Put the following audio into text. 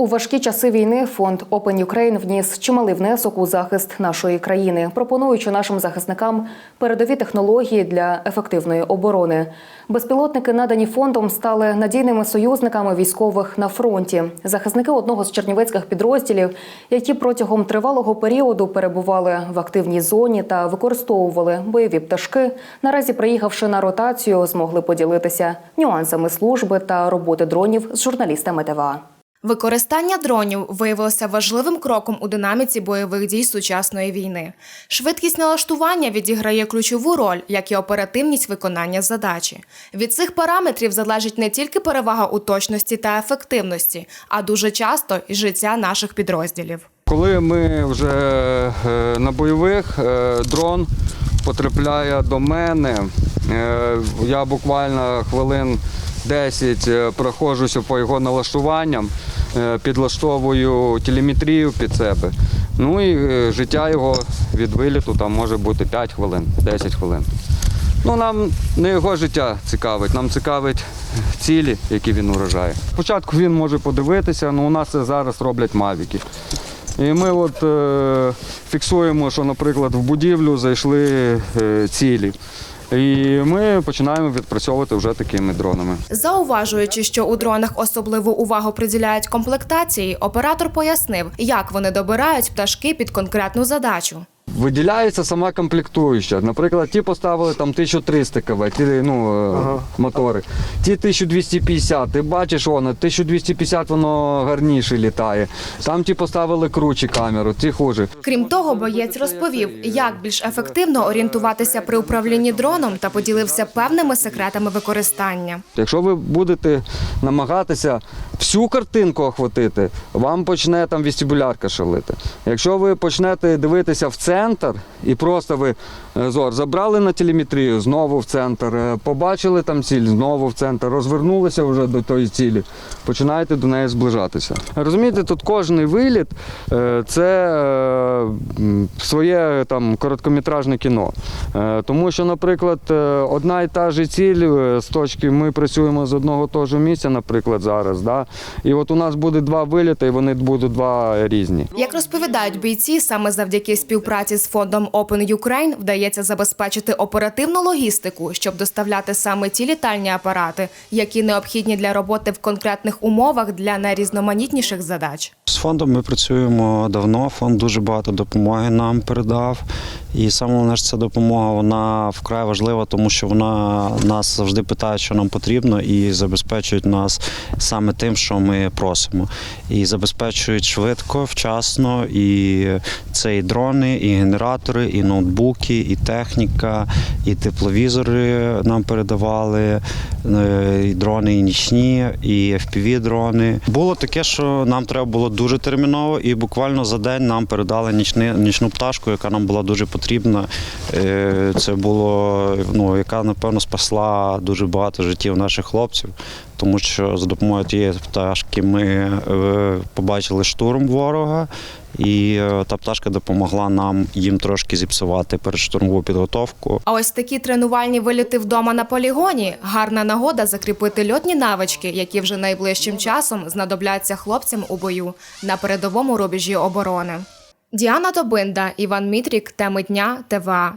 У важкі часи війни фонд Open Ukraine вніс чималий внесок у захист нашої країни, пропонуючи нашим захисникам передові технології для ефективної оборони. Безпілотники, надані фондом, стали надійними союзниками військових на фронті. Захисники одного з чернівецьких підрозділів, які протягом тривалого періоду перебували в активній зоні та використовували бойові пташки, наразі приїхавши на ротацію, змогли поділитися нюансами служби та роботи дронів з журналістами ТВА. Використання дронів виявилося важливим кроком у динаміці бойових дій сучасної війни. Швидкість налаштування відіграє ключову роль, як і оперативність виконання задачі. Від цих параметрів залежить не тільки перевага у точності та ефективності, а дуже часто і життя наших підрозділів. Коли ми вже е, на бойових, е, дрон потрапляє до мене. Е, Я буквально хвилин 10 е, проходжуся по його налаштуванням, підлаштовую телеметрію під себе. Ну і е, життя його від виліту там може бути 5 хвилин, 10 хвилин. Ну, нам не його життя цікавить, нам цікавить цілі, які він уражає. Спочатку він може подивитися, але у нас це зараз роблять мавіки. І ми от е, фіксуємо, що, наприклад, в будівлю зайшли е, цілі. І ми починаємо відпрацьовувати вже такими дронами. Зауважуючи, що у дронах особливу увагу приділяють комплектації, оператор пояснив, як вони добирають пташки під конкретну задачу. Виділяється сама комплектуюча. Наприклад, ті поставили там 1300 кВт, ті ну, е, мотори, ті 1250. Ти бачиш, воно 1250 воно гарніше літає. Там ті поставили круче камеру, ті хуже. Крім того, боєць розповів, як більш ефективно орієнтуватися при управлінні дроном та поділився певними секретами використання. Якщо ви будете намагатися всю картинку охватити, вам почне там вестибулярка шалити. Якщо ви почнете дивитися в центр і просто ви е, зор забрали на телеметрію, знову в центр, е, побачили там ціль, знову в центр, розвернулися вже до тої цілі, починаєте до неї зближатися. Розумієте, тут кожний виліт е, це своє там короткометражне кіно. Е, Тому що, наприклад, е, одна і та ж ціль е, з точки ми працюємо з одного того ж місця, наприклад, зараз. Да? І от у нас буде два виліти, і вони будуть два різні. Як розповідають бійці, саме завдяки співпраці з фондом Open Ukraine вдається забезпечити оперативну логістику, щоб доставляти саме ті літальні апарати, які необхідні для роботи в конкретних умовах для найрізноманітніших задач. З фондом ми працюємо давно. Фонд дуже багато допомоги нам передав. І саме головне, що ця допомога вона вкрай важлива, тому що вона нас завжди питає, що нам потрібно, і забезпечують нас саме тим, що ми просимо. І забезпечують швидко, вчасно. І це і дрони, і генератори, і ноутбуки, і техніка, і тепловізори нам передавали, е, і дрони, і нічні, і FPV-дрони. Було таке, що нам треба було дуже терміново, і буквально за день нам передали нічну пташку, яка нам була дуже потрібна. Це було, ну, яка, напевно, спасла дуже багато життів наших хлопців, тому що за допомогою тієї пташки ми е, побачили штурм ворога. І е, та пташка допомогла нам їм трошки зіпсувати передштурмову підготовку. А ось такі тренувальні виліти вдома на полігоні гарна нагода закріпити льотні навички, які вже найближчим часом знадобляться хлопцям у бою на передовому рубежі оборони. Діана Тобинда, Іван Мітрік, теми дня ТВА.